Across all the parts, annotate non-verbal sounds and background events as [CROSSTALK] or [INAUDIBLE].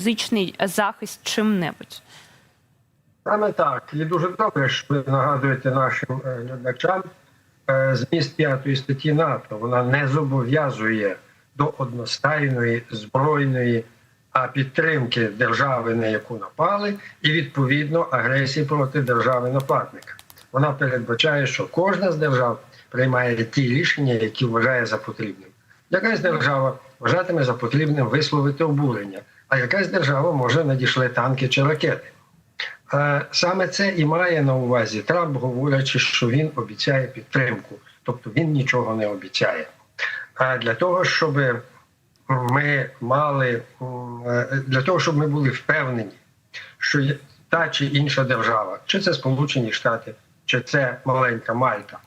фізичний захист чим-небудь. Саме так. І дуже добре, що ви нагадуєте нашим е, глядачам е, зміст п'ятої статті НАТО. Вона не зобов'язує до одностайної збройної а підтримки держави, на яку напали, і відповідно агресії проти держави нападника. Вона передбачає, що кожна з держав приймає ті рішення, які вважає за потрібним. Якась держава вважатиме за потрібним висловити обурення, а якась держава може надійшли танки чи ракети. Саме це і має на увазі Трамп, говорячи, що він обіцяє підтримку, тобто він нічого не обіцяє. А для того, щоб ми мали для того, щоб ми були впевнені, що та чи інша держава, чи це Сполучені Штати, чи це маленька Мальта,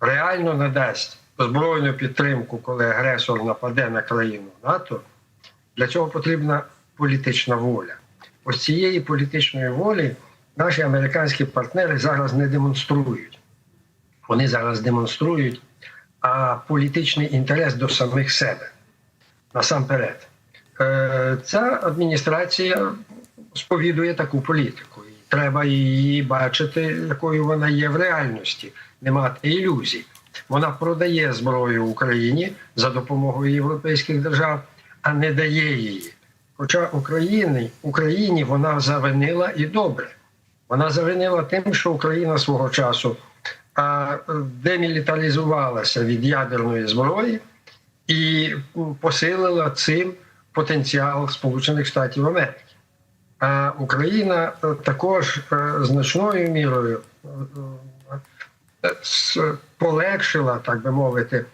реально надасть збройну підтримку, коли агресор нападе на країну НАТО. Для цього потрібна політична воля. Ось цієї політичної волі наші американські партнери зараз не демонструють. Вони зараз демонструють а політичний інтерес до самих себе. Насамперед, Е, ця адміністрація сповідує таку політику. І треба її бачити, якою вона є в реальності, не мати ілюзій. Вона продає зброю Україні за допомогою європейських держав, а не дає її. Хоча Україні, Україні вона завинила і добре. Вона завинила тим, що Україна свого часу а, демілітаризувалася від ядерної зброї і посилила цим потенціал Сполучених Штатів Америки. А Україна також е, значною мірою е, е, полегшила, так би мовити,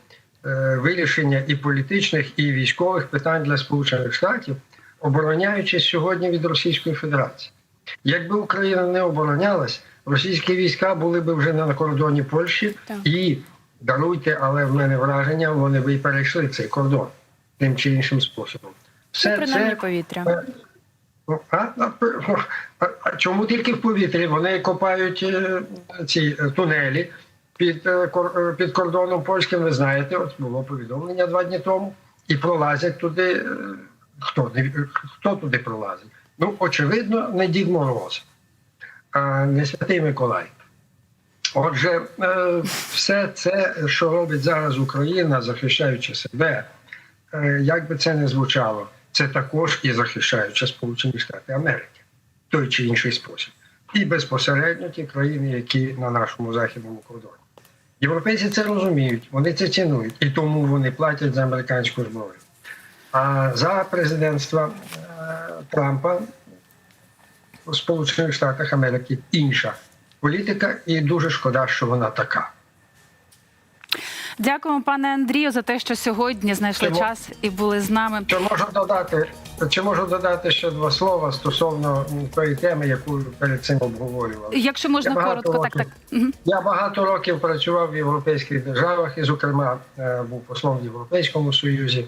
вирішення і політичних, і військових питань для Сполучених Штатів, обороняючись сьогодні від Російської Федерації. Якби Україна не оборонялась, російські війська були б вже на кордоні Польщі Так. і даруйте, але в мене враження, вони б і перейшли цей кордон тим чи іншим способом. Все Ну, принаймні це повітря. е, ну, а, а, а, а чому тільки в повітрі? Вони копають е, ці е, тунелі під, е, е, під кордоном польським. Ви знаєте, от було повідомлення два дні тому, і пролазять туди. е, Хто, хто туди пролазить? Ну, очевидно, не Дід Мороз, а не Святий Миколай. Отже, все це, що робить зараз Україна, захищаючи себе, як би це не звучало, це також і захищаючи Сполучені Штати Америки в той чи інший спосіб. І безпосередньо ті країни, які на нашому західному кордоні. Європейці це розуміють, вони це цінують, і тому вони платять за американську зброю. А за президентства е, Трампа у Сполучених Штатах Америки інша політика, і дуже шкода, що вона така. Дякуємо, пане Андрію, за те, що сьогодні знайшли Чому? час і були з нами. Чи можу додати, чи можу додати ще два слова стосовно тої теми, яку перед цим обговорювали? Якщо можна Я коротко, так так. Я багато років працював в європейських державах і, зокрема, е, був послом в Європейському Союзі.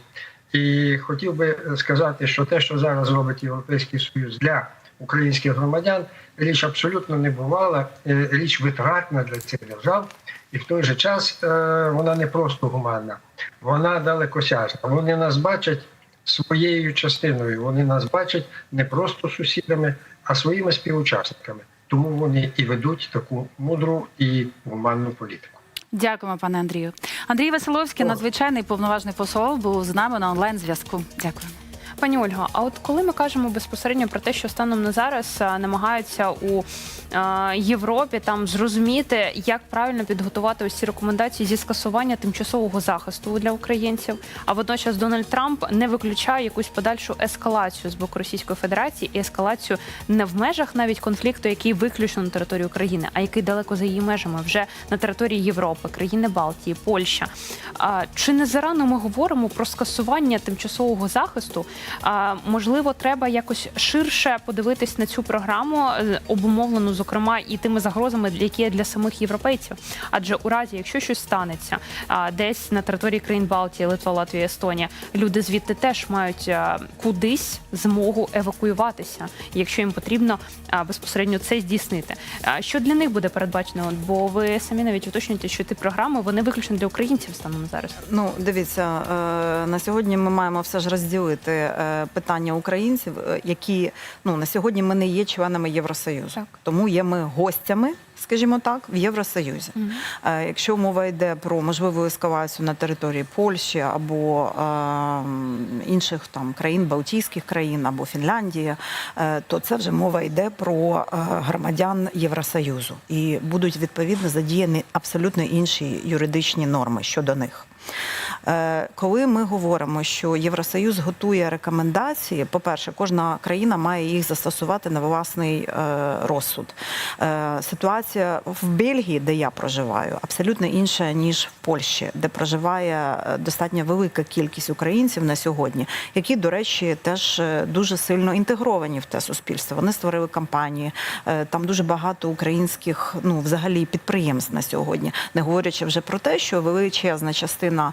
І хотів би сказати, що те, що зараз робить Європейський Союз для українських громадян, річ абсолютно не бувала, е, річ витратна для цих держав, і в той же час е, вона не просто гуманна, вона далекосяжна. Вони нас бачать своєю частиною. Вони нас бачать не просто сусідами, а своїми співучасниками. Тому вони і ведуть таку мудру і гуманну політику. Дякуємо, пане Андрію. Андрій Василовський, надзвичайний повноважний посол, був з нами на онлайн зв'язку. Дякую. Пані Ольго, а от коли ми кажемо безпосередньо про те, що станом на зараз намагаються у а, Європі там зрозуміти, як правильно підготувати ось ці рекомендації зі скасування тимчасового захисту для українців, а водночас Дональд Трамп не виключає якусь подальшу ескалацію з боку Російської Федерації і ескалацію не в межах навіть конфлікту, який виключно на території України, а який далеко за її межами, вже на території Європи, країни Балтії, Польща. А, чи не зарано ми говоримо про скасування тимчасового захисту? Можливо, треба якось ширше подивитись на цю програму, е, обумовлену зокрема і тими загрозами, які є для самих європейців. Адже у разі, якщо щось станеться десь на території країн Балтії, Литва, Латвія, Естонія, люди звідти теж мають кудись змогу евакуюватися, якщо їм потрібно безпосередньо це здійснити. Що для них буде передбачено? Бо ви самі навіть уточнюєте, що ті програми вони виключно для українців станом зараз. Ну, дивіться, е, на сьогодні ми маємо все ж розділити е, питання українців, е, які ну на сьогодні ми не є членами Євросоюзу, Так. тому є ми гостями. Скажімо так, в Євросоюзі. Е, Якщо мова йде про можливу ескалацію на території Польщі або е, інших там країн, Балтійських країн або Фінляндії, е, то це вже мова йде про е, громадян Євросоюзу і будуть відповідно задіяні абсолютно інші юридичні норми щодо них. Е, Коли ми говоримо, що Євросоюз готує рекомендації, по-перше, кожна країна має їх застосувати на власний е, розсуд. Е, Ситуація в Бельгії, де я проживаю, абсолютно інша ніж в Польщі, де проживає достатньо велика кількість українців на сьогодні, які, до речі, теж дуже сильно інтегровані в те суспільство. Вони створили компанії, там дуже багато українських, ну взагалі підприємств на сьогодні, не говорячи вже про те, що величезна частина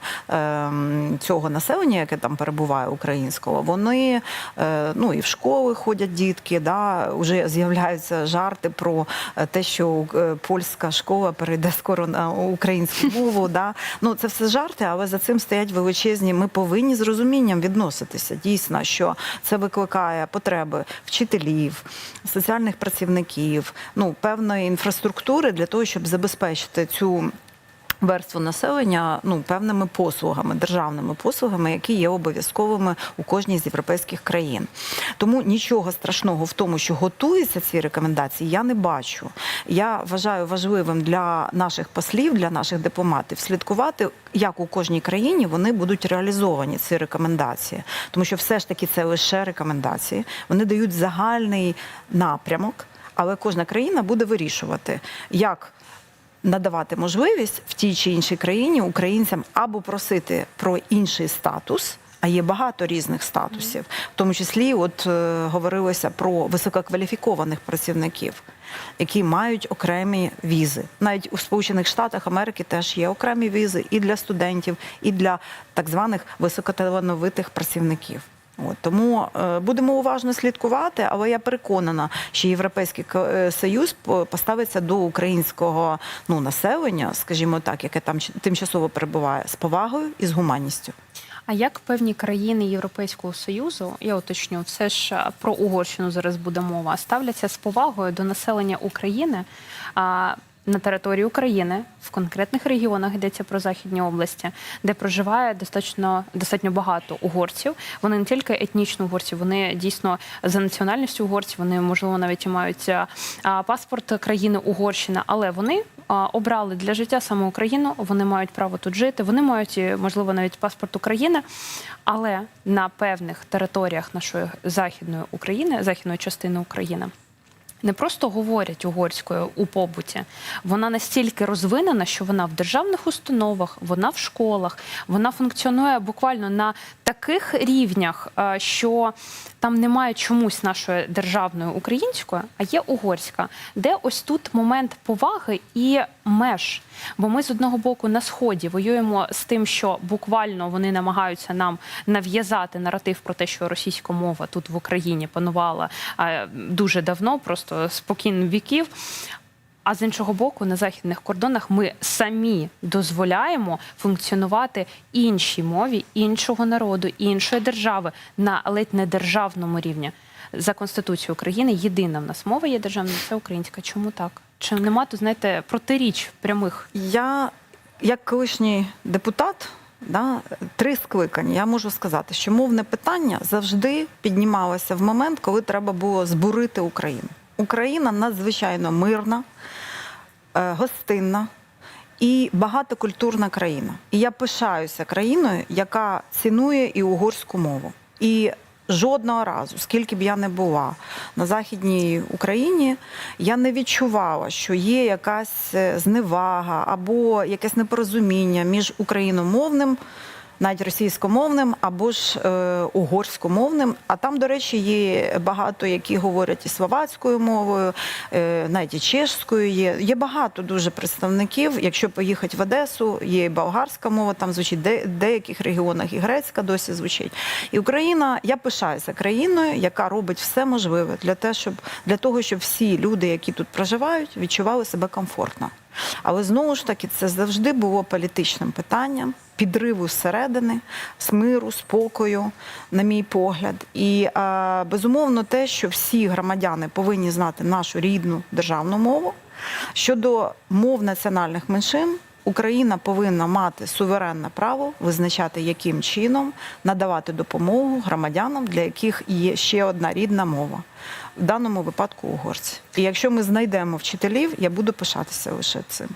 цього населення, яке там перебуває українського, вони е, ну і в школи ходять дітки, да вже з'являються жарти про е, те, що е, польська школа перейде скоро на українську мову. [LAUGHS] Да. Ну це все жарти, але за цим стоять величезні. Ми повинні з розумінням відноситися. Дійсно, що це викликає потреби вчителів, соціальних працівників, ну певної інфраструктури для того, щоб забезпечити цю верству населення ну певними послугами, державними послугами, які є обов'язковими у кожній з європейських країн. Тому нічого страшного в тому, що готуються ці рекомендації, я не бачу. Я вважаю важливим для наших послів, для наших дипломатів слідкувати, як у кожній країні вони будуть реалізовані ці рекомендації, тому що все ж таки це лише рекомендації. Вони дають загальний напрямок, але кожна країна буде вирішувати, як надавати можливість в тій чи іншій країні українцям або просити про інший статус. А є багато різних статусів, в тому числі, от е, говорилося про висококваліфікованих працівників, які мають окремі візи. Навіть у Сполучених Штатах Америки теж є окремі візи і для студентів, і для так званих високоталановитих працівників. От, тому е, будемо уважно слідкувати, але я переконана, що Європейський е, Союз по- поставиться до українського ну, населення, скажімо так, яке там тимчасово перебуває, з повагою і з гуманністю. А як певні країни Європейського союзу, я уточню, все ж про Угорщину зараз буде мова, ставляться з повагою до населення України а, на території України в конкретних регіонах йдеться про західні області, де проживає достатньо достатньо багато угорців. Вони не тільки етнічно угорці, вони дійсно за національністю угорці. Вони можливо навіть і мають паспорт країни Угорщина, але вони обрали для життя саме Україну. Вони мають право тут жити. Вони мають можливо навіть паспорт України, але на певних територіях нашої західної України, західної частини України. Не просто говорять угорською у побуті, вона настільки розвинена, що вона в державних установах, вона в школах, вона функціонує буквально на таких рівнях, е, що там немає чомусь нашої державної української, а є угорська, де ось тут момент поваги і меж. Бо ми з одного боку на сході воюємо з тим, що буквально вони намагаються нам нав'язати наратив про те, що російська мова тут в Україні панувала дуже давно, просто спокійно віків. А з іншого боку, на західних кордонах ми самі дозволяємо функціонувати іншій мові, іншого народу, іншої держави на ледь не державному рівні. За конституцією України єдина в нас мова є державна, це українська. Чому так? Чи нема тут, знаєте, протиріч прямих? Я, як колишній депутат, да, три скликання, я можу сказати, що мовне питання завжди піднімалося в момент, коли треба було збурити Україну. Україна надзвичайно мирна, е, гостинна і багатокультурна країна. І я пишаюся країною, яка цінує і угорську мову. І жодного разу, скільки б я не була на Західній Україні, я не відчувала, що є якась е, зневага або якесь непорозуміння між україномовним. Навіть російськомовним або ж е, угорськомовним. А там, до речі, є багато, які говорять і словацькою мовою, е, навіть і чешською є. Є багато дуже представників. Якщо поїхати в Одесу, є і болгарська мова, там звучить де, деяких регіонах і грецька досі звучить. І Україна, я пишаюся країною, яка робить все можливе для, те, щоб, для того, щоб всі люди, які тут проживають, відчували себе комфортно. Але знову ж таки, це завжди було політичним питанням підриву зсередини, з миру, спокою, на мій погляд. І безумовно, те, що всі громадяни повинні знати нашу рідну державну мову. Щодо мов національних меншин, Україна повинна мати суверенне право визначати, яким чином надавати допомогу громадянам, для яких є ще одна рідна мова. В даному випадку угорці. І якщо ми знайдемо вчителів, я буду пишатися лише цим.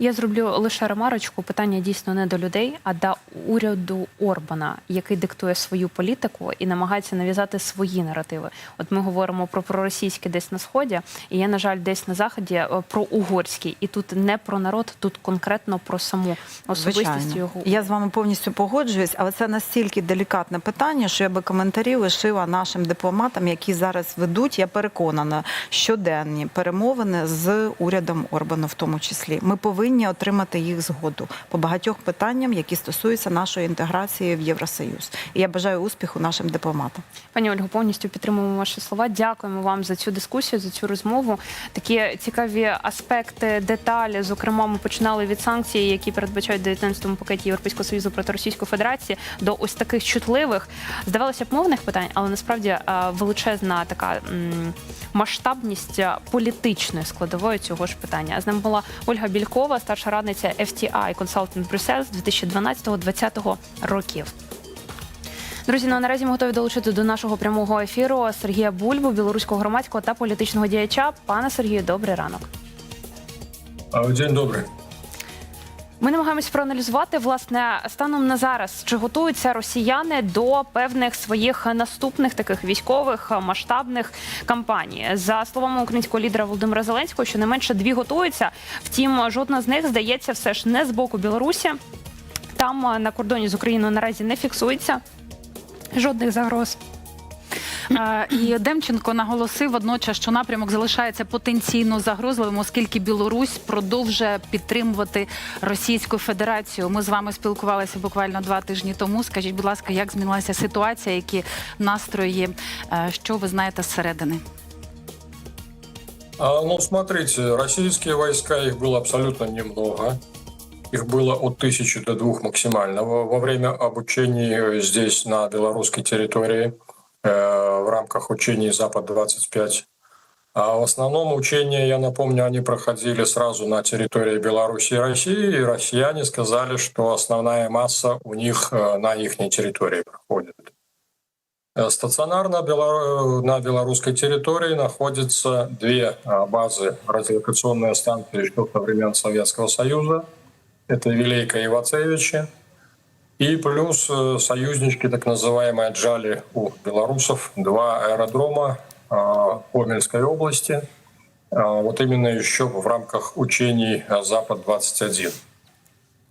Я зроблю лише ремарочку. Питання дійсно не до людей, а до уряду Орбана, який диктує свою політику і намагається нав'язати свої наративи. От ми говоримо про проросійське десь на сході, і є, на жаль, десь на заході е, про угорський. І тут не про народ, тут конкретно про саму особистість Звичайно. його. Я з вами повністю погоджуюсь, але це настільки делікатне питання, що я би коментарі лишила нашим дипломатам, які зараз ведуть, я переконана, щоденні перемовини з урядом Орбану, в тому числі. Ми повинні отримати їх згоду по багатьох питанням, які стосуються нашої інтеграції в Євросоюз. І я бажаю успіху нашим дипломатам. Пані Ольго, повністю підтримуємо ваші слова. Дякуємо вам за цю дискусію, за цю розмову. Такі цікаві аспекти, деталі. Зокрема, ми починали від санкцій, які передбачають в 19-му пакеті Європейського союзу проти Російської Федерації, до ось таких чутливих, здавалося б, мовних питань, але насправді е, величезна така масштабність е, політичної складової цього ж питання. З нами була Ольга Бількова, старша радниця FTI Consulting Brussels з 2012-2020 років. Друзі, ну а наразі ми готові долучити до нашого прямого ефіру Сергія Бульбу, білоруського громадського та політичного діяча. Пане Сергію, добрий ранок. День добрий. Ми намагаємось проаналізувати власне станом на зараз, чи готуються росіяни до певних своїх наступних таких військових масштабних кампаній. За словами українського лідера Володимира Зеленського, що не менше дві готуються. Втім, жодна з них здається все ж не з боку Білорусі. Там е, на кордоні з Україною наразі не фіксується жодних загроз. Е, І Демченко наголосив водночас, що напрямок залишається потенційно загрозливим, оскільки Білорусь продовжує підтримувати Російську Федерацію. Ми з вами спілкувалися буквально два тижні тому. Скажіть, будь ласка, як змінилася ситуація, які настрої, е, що ви знаєте зсередини? А, ну, смотрите, российские войска, их было абсолютно немного. Их было от тысячи до двух максимально во, во время обучения здесь, на белорусской территории, э, в рамках учений «Запад-25». А в основном учения, я напомню, они проходили сразу на территории Беларуси и России, и россияне сказали, что основная масса у них э, на их территории проходит. Э, Стационарно бела- на белорусской территории находятся две а, базы радиолокационные станции еще со времен Советского Союза. Это Вилейка и Вацевичи. И плюс э, союзнички, так называемые «Джали» у белорусов. Два аэродрома а, Помельской области. А, Вот именно еще в рамках учений а, «Запад-21».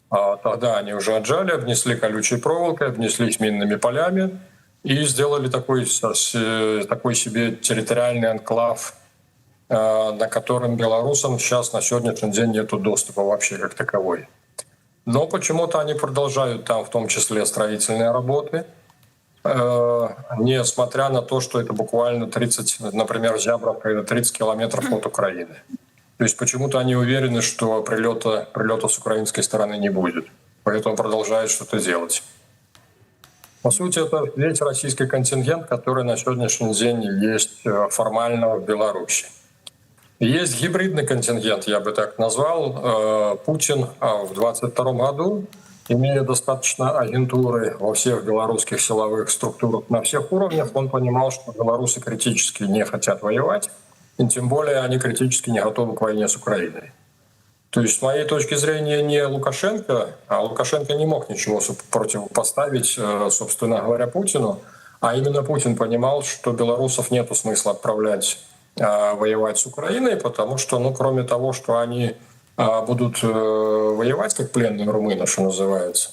А Тогда они уже отжали, обнесли колючей проволокой, обнеслись минными полями и сделали такой, такой себе территориальный анклав, э, на котором белорусам сейчас на сегодняшний день нет доступа вообще как таковой. Но почему-то они продолжают там в том числе строительные работы, э, несмотря на то, что это буквально 30, например, Зябровка, это 30 километров от Украины. То есть почему-то они уверены, что прилета, прилета с украинской стороны не будет. Поэтому продолжают что-то делать. По сути, это весь российский контингент, который на сегодняшний день есть э, формально в Беларуси. Есть гибридный контингент, я бы так назвал. Э, Путин а, в 22 году, имея достаточно агентуры во всех белорусских силовых структурах на всех уровнях, он понимал, что белорусы критически не хотят воевать, и тем более они критически не готовы к войне с Украиной. То есть, с моей точки зрения, не Лукашенко, а Лукашенко не мог ничего противопоставить, э, собственно говоря, Путину, а именно Путин понимал, что белорусов нет смысла отправлять воевать с Украиной, потому что, ну, кроме того, что они э, будут э, воевать как пленные румыны, что называется,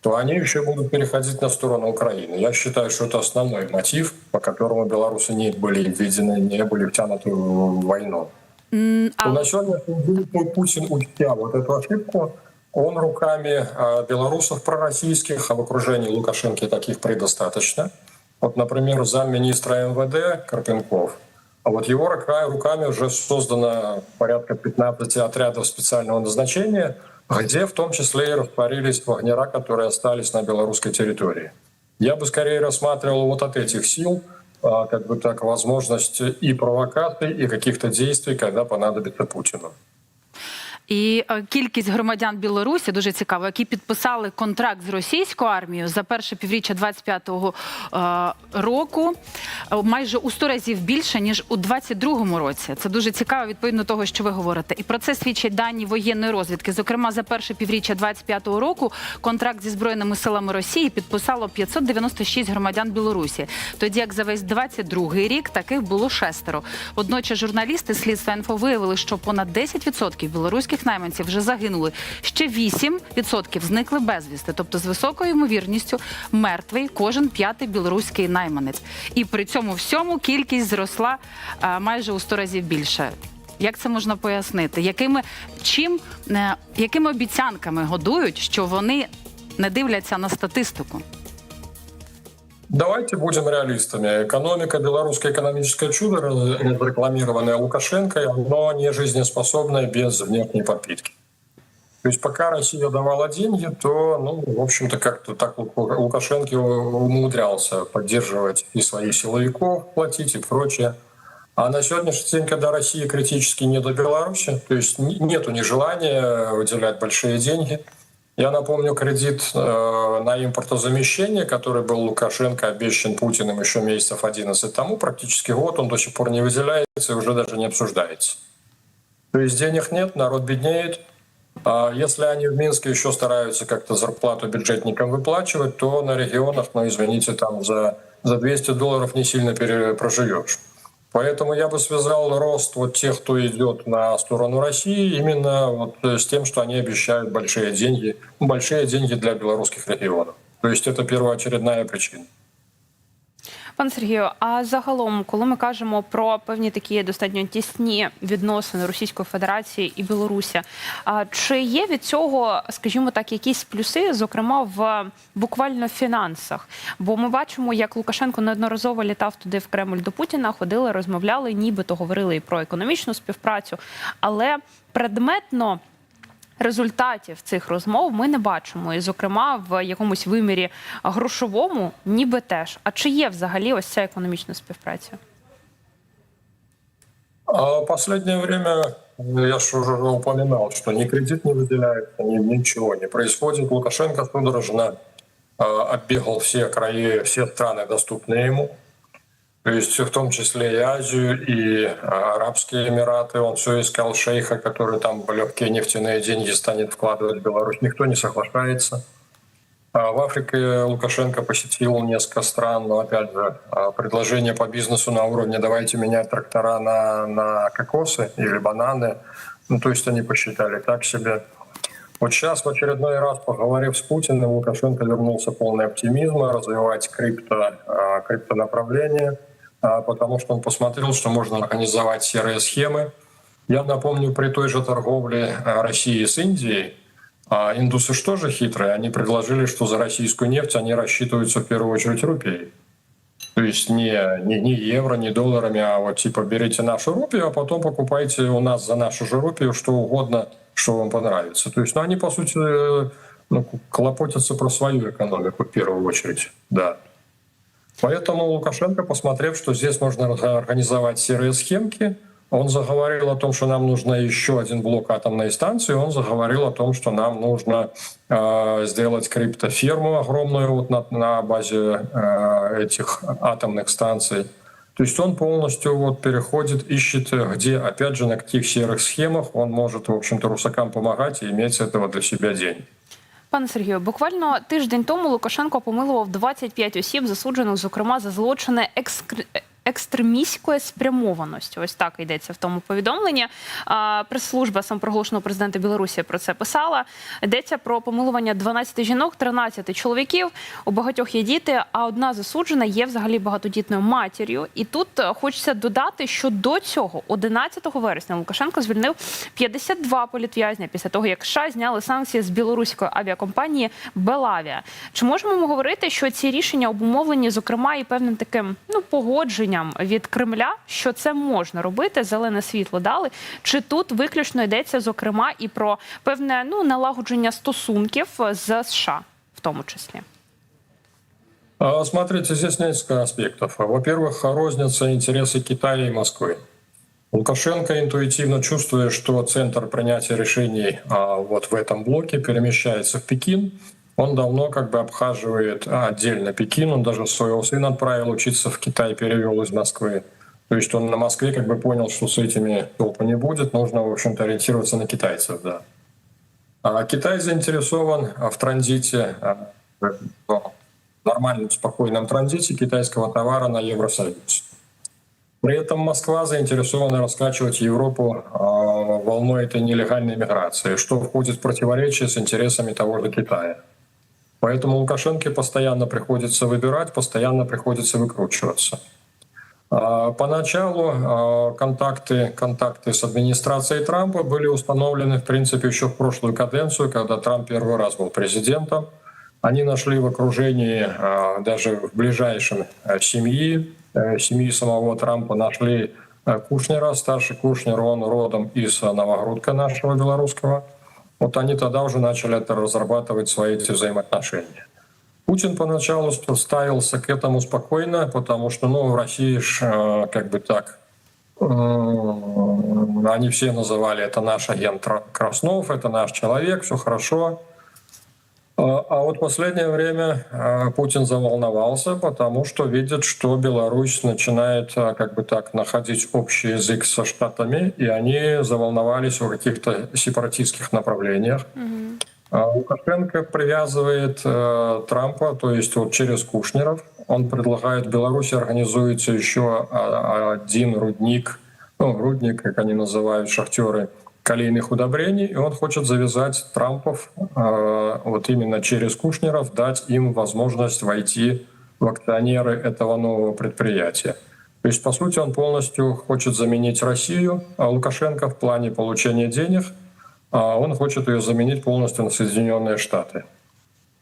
то они еще будут переходить на сторону Украины. Я считаю, что это основной мотив, по которому белорусы не были введены, не были втянуты в войну. То А на сегодняшний день Путин, учтя вот эту ошибку, он руками белорусов пророссийских, а в окружении Лукашенко таких предостаточно. Вот, например, замминистра МВД Карпенков, а вот его рука- руками уже создано порядка 15 отрядов специального назначения, где в том числе и растворились вагнера, которые остались на белорусской территории. Я бы скорее рассматривал вот от этих сил а, как бы так возможность и провокаций, и каких-то действий, когда понадобится Путину. І е, кількість громадян Білорусі дуже цікаво, які підписали контракт з російською армією за перше півріччя 25-го е, року, е, майже у 100 разів більше ніж у 22-му році. Це дуже цікаво відповідно того, що ви говорите. І про це свідчать дані воєнної розвідки. Зокрема, за перше півріччя 25-го року контракт зі збройними силами Росії підписало 596 громадян Білорусі. Тоді як за весь 22-й рік таких було шестеро. Водночас журналісти слідства інфо виявили, що понад 10% білоруських найманців вже загинули. Ще 8% зникли безвісти. Тобто, з високою ймовірністю мертвий кожен п'ятий білоруський найманець. І при цьому всьому кількість зросла а, майже у 100 разів більше. Як це можна пояснити? Якими чим е, якими обіцянками годують, що вони не дивляться на статистику? Давайте будем реалистами. Экономика, белорусское экономическое чудо, рекламированное Лукашенко, оно не жизнеспособное без внешней подпитки. То есть пока Россия давала деньги, то, ну, в общем-то, как-то так Лу- Лукашенко умудрялся поддерживать и своих силовиков, платить и прочее. А на сегодняшний день, когда Россия критически не до Беларуси, то есть нету ни желания выделять большие деньги, я напомню кредит э, на импортозамещение, который был Лукашенко обещан Путиным еще месяцев 11 тому, практически год, он до сих пор не выделяется и уже даже не обсуждается. То есть денег нет, народ беднеет. А если они в Минске еще стараются как-то зарплату бюджетникам выплачивать, то на регионах, ну извините, там за, за 200 долларов не сильно проживешь. Поэтому я бы связал рост вот тех, кто идет на сторону России, именно вот э, с тем, что они обещают большие деньги, большие деньги для белорусских регионов. То есть это первоочередная причина. Пане Сергію, а загалом, коли ми кажемо про певні такі достатньо тісні відносини Російської Федерації і Білорусі, чи є від цього, скажімо так, якісь плюси, зокрема в буквально фінансах? Бо ми бачимо, як Лукашенко неодноразово літав туди в Кремль до Путіна, ходили, розмовляли, нібито говорили і про економічну співпрацю, але предметно. Результатів цих розмов ми не бачимо, і зокрема в якомусь вимірі грошовому, ніби теж. А чи є взагалі ось ця економічна співпраця? А в последнее время, э, я же уже упоминал, что ни кредит не выделяется, ни ничего не происходит. Лукашенко судорожно э, оббегал все краи, все страны, доступные ему. То есть в том числе и Азию, и э, Арабские Эмираты. Он все искал шейха, который там легкие нефтяные деньги станет вкладывать в Беларусь. Никто не соглашается. А В Африке Лукашенко посетил несколько стран, но опять же а, предложение по бизнесу на уровне «давайте менять трактора на, на кокосы или бананы». Ну, то есть они посчитали так себе. Вот сейчас в очередной раз, поговорив с Путиным, Лукашенко вернулся полный оптимизма, развивать крипто, а, криптонаправление, а, потому что он посмотрел, что можно организовать серые схемы. Я напомню, при той же торговле а, России с Индией, а индусы что же хитрые? Они предложили, что за российскую нефть они рассчитываются в первую очередь рупией. То есть не, не, не евро, не долларами, а вот типа берите нашу рупию, а потом покупайте у нас за нашу же рупию что угодно, что вам понравится. То есть, ну, они, по сути, э, ну, клопотятся про свою экономику в первую очередь, да. Поэтому Лукашенко, посмотрев, что здесь можно организовать серые схемки, он заговорил о том, что нам нужно еще один блок атомной станции, он заговорил о том, что нам нужно э, сделать криптоферму огромную вот на, на базе э, этих атомных станций. То есть он полностью вот переходит, ищет, где, опять же, на каких серых схемах он может, в общем-то, русакам помогать и иметь с этого для себя деньги. Пане Сергію, буквально тиждень тому Лукашенко помилував 25 осіб, засуджених, зокрема, за злочини екскр... екстремістської спрямованості. Ось так йдеться в тому повідомленні. Прес-служба самопроголошеного президента Білорусі про це писала. Йдеться про помилування 12 жінок, 13 чоловіків. У багатьох є діти, а одна засуджена є взагалі багатодітною матір'ю. І тут е, хочеться додати, що до цього, 11 вересня, Лукашенко звільнив 52 політв'язня після того, як США зняли санкції з білоруської авіакомпанії Белавія. Чи можемо ми говорити, що ці рішення обумовлені, зокрема, і певним таким ну погодженням? рішенням від Кремля, що це можна робити, зелене світло дали. Чи тут виключно йдеться зокрема і про певне ну налагодження стосунків з США, в тому числі? А, Смотрите, здесь несколько аспектов. Во-первых, розница интересы Китая и Москвы. Лукашенко интуитивно чувствуя, что центр принятия решений а, вот в этом блоке перемещается в Пекин, он давно как бы обхаживает а, отдельно Пекин, он даже своего сына отправил учиться в Китай, перевел из Москвы. То есть он на Москве как бы понял, что с этими толпа не будет, нужно, в общем-то, ориентироваться на китайцев, да. А Китай заинтересован а, в транзите, а, в нормальном, спокойном транзите китайского товара на Евросоюз. При этом Москва заинтересована раскачивать Европу волной этой нелегальной миграции, что входит в противоречие с интересами того же Китая. Поэтому Лукашенко постоянно приходится выбирать, постоянно приходится выкручиваться. А, Поначалу а, контакты, контакты с администрацией Трампа были установлены, в принципе, еще в прошлую каденцию, когда Трамп первый раз был президентом. Они нашли в окружении, а, даже в ближайшем а, семьи, э, семьи самого Трампа, нашли э, Кушнера, старший Кушнер, он родом из Новогрудка нашего белорусского. Вот они тогда уже начали это разрабатывать свои эти взаимоотношения. Путин поначалу ставился к этому спокойно, потому что, ну, в России ж, э, как бы так, э, они все называли это наш агент Тра- Краснов, это наш человек, все хорошо. А а вот в последнее время э, Путин заволновался, потому что видит, что Беларусь начинает э, как бы так находить общий язык со Штатами, и они заволновались о каких-то сепаратистских направлениях. А Лукашенко привязывает э, Трампа, то есть вот через Кушнеров. Он предлагает Беларуси организуется еще а, один рудник, ну, рудник, как они называют, шахтеры, калийных удобрений, и он хочет завязать Трампов э, вот именно через Кушнеров, дать им возможность войти в акционеры этого нового предприятия. То есть, по сути, он полностью хочет заменить Россию, а Лукашенко в плане получения денег, а он хочет ее заменить полностью на Соединенные Штаты.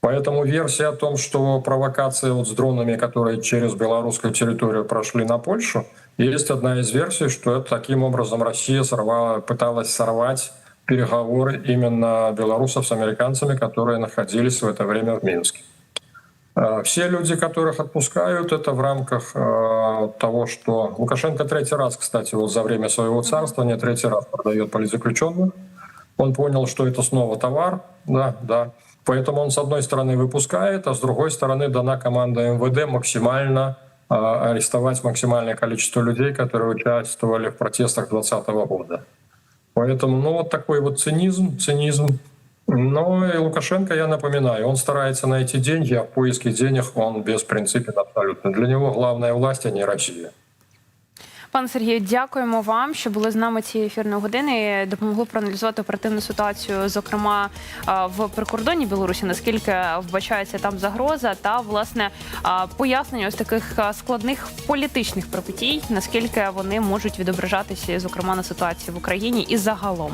Поэтому версия о том, что провокация вот с дронами, которые через белорусскую территорию прошли на Польшу, есть одна из версий, что это таким образом Россия сорвала, пыталась сорвать переговоры именно белорусов с американцами, которые находились в это время в Минске. Э, Все люди, которых отпускают, это в рамках э, того, что Лукашенко третий раз, кстати, вот за время своего царствования третий раз продает политзаключенных. Он понял, что это снова товар, да, да. Поэтому он с одной стороны выпускает, а с другой стороны дана команда МВД максимально э, арестовать максимальное количество людей, которые участвовали в протестах 2020 года. Поэтому, ну, вот такой вот цинизм, цинизм. Но и Лукашенко, я напоминаю, он старается найти деньги, а в поиске денег он беспринципен абсолютно. Для него главная власть, а не Россия. Пане Сергію, дякуємо вам, що були з нами цієї ефірної години. Допомогли проаналізувати оперативну ситуацію, зокрема е, в прикордонні Білорусі, наскільки вбачається там загроза, та власне е, пояснення ось таких е, складних політичних припитій, наскільки вони можуть відображатися, зокрема на ситуації в Україні і загалом.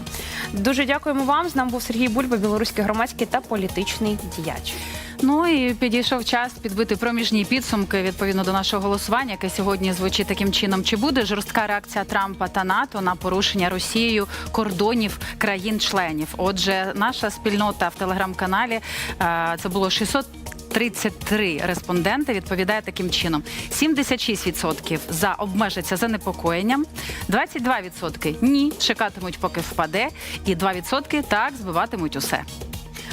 Дуже дякуємо вам. З нами був Сергій Бульба, білоруський громадський та політичний діяч. Ну і підійшов час підбити проміжні підсумки відповідно до нашого голосування, яке сьогодні звучить таким чином. Чи буде жорстка реакція Трампа та НАТО на порушення Росією кордонів країн-членів? Отже, наша спільнота в телеграм-каналі е, це було 600 33 респонденти відповідає таким чином: 76% за обмежаться занепокоєнням, 22% ні, чекатимуть, поки впаде, і 2% так збиватимуть усе.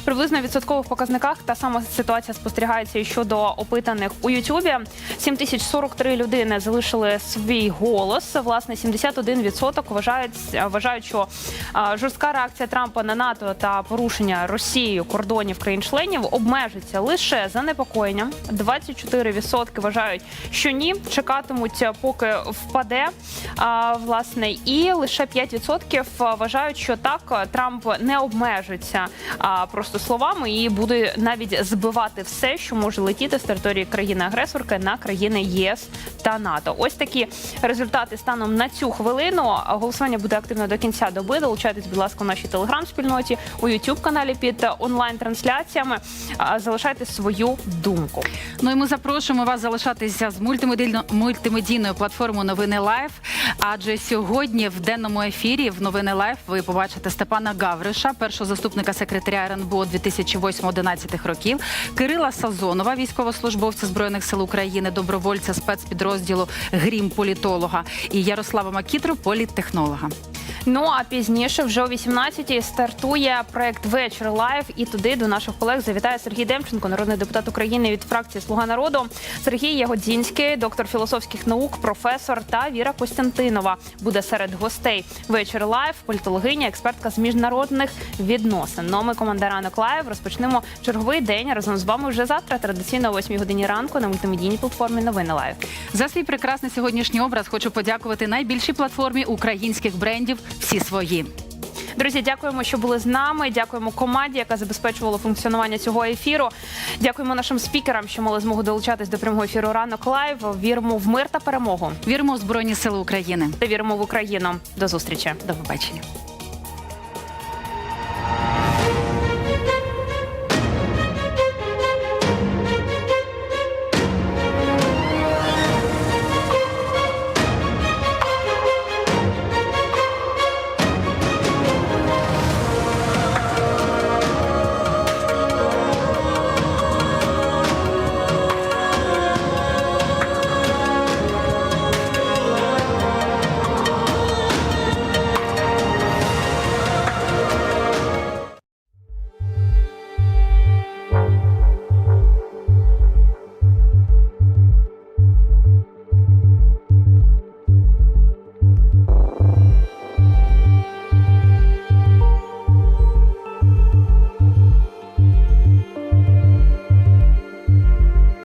Приблизно відсоткових показниках та сама ситуація спостерігається і щодо опитаних у Ютубі. 7043 людини залишили свій голос. Власне, 71% вважають, вважають, що жорстка реакція Трампа на НАТО та порушення Росією кордонів країн-членів обмежиться лише занепокоєнням. 24% вважають, що ні, чекатимуть, поки впаде. Власне, і лише 5% вважають, що так Трамп не обмежиться а, просто словами і буде навіть збивати все, що може летіти з території країни-агресорки на країни ЄС та НАТО. Ось такі результати станом на цю хвилину. Голосування буде активно до кінця доби. Долучайтесь, будь ласка, у нашій телеграм-спільноті, у youtube каналі під онлайн-трансляціями. Залишайте свою думку. Ну і ми запрошуємо вас залишатися з мультимедійно- мультимедійною платформою Новини Лайф. Адже сьогодні в денному ефірі в Новини Лайф ви побачите Степана Гавриша, першого заступника секретаря РНБО 2008-2011 років, Кирила Сазонова, військовослужбовця збройних сил України, добровольця спецпідрозділу Грім політолога і Ярослава Макітру, політтехнолога. Ну а пізніше, вже о 18-й, стартує проект Вечір Лайв. І туди до наших колег завітає Сергій Демченко, народний депутат України від фракції Слуга народу. Сергій Ягодзінський, доктор філософських наук, професор та Віра Костянтинова буде серед гостей. Вечір Лайв, політологиня, експертка з міжнародних відносин. Ну, ми команда ранок лайв розпочнемо черговий день разом з вами вже завтра. Традиційно о 8 годині ранку на мультимедійній платформі Новини Лайв. За свій прекрасний сьогоднішній образ хочу подякувати найбільшій платформі українських брендів всі свої. Друзі, дякуємо, що були з нами. Дякуємо команді, яка забезпечувала функціонування цього ефіру. Дякуємо нашим спікерам, що мали змогу долучатись до прямого ефіру. Ранок лайв. Віримо в мир та перемогу. Віримо в Збройні Сили України. Та віримо в Україну. До зустрічі. До побачення.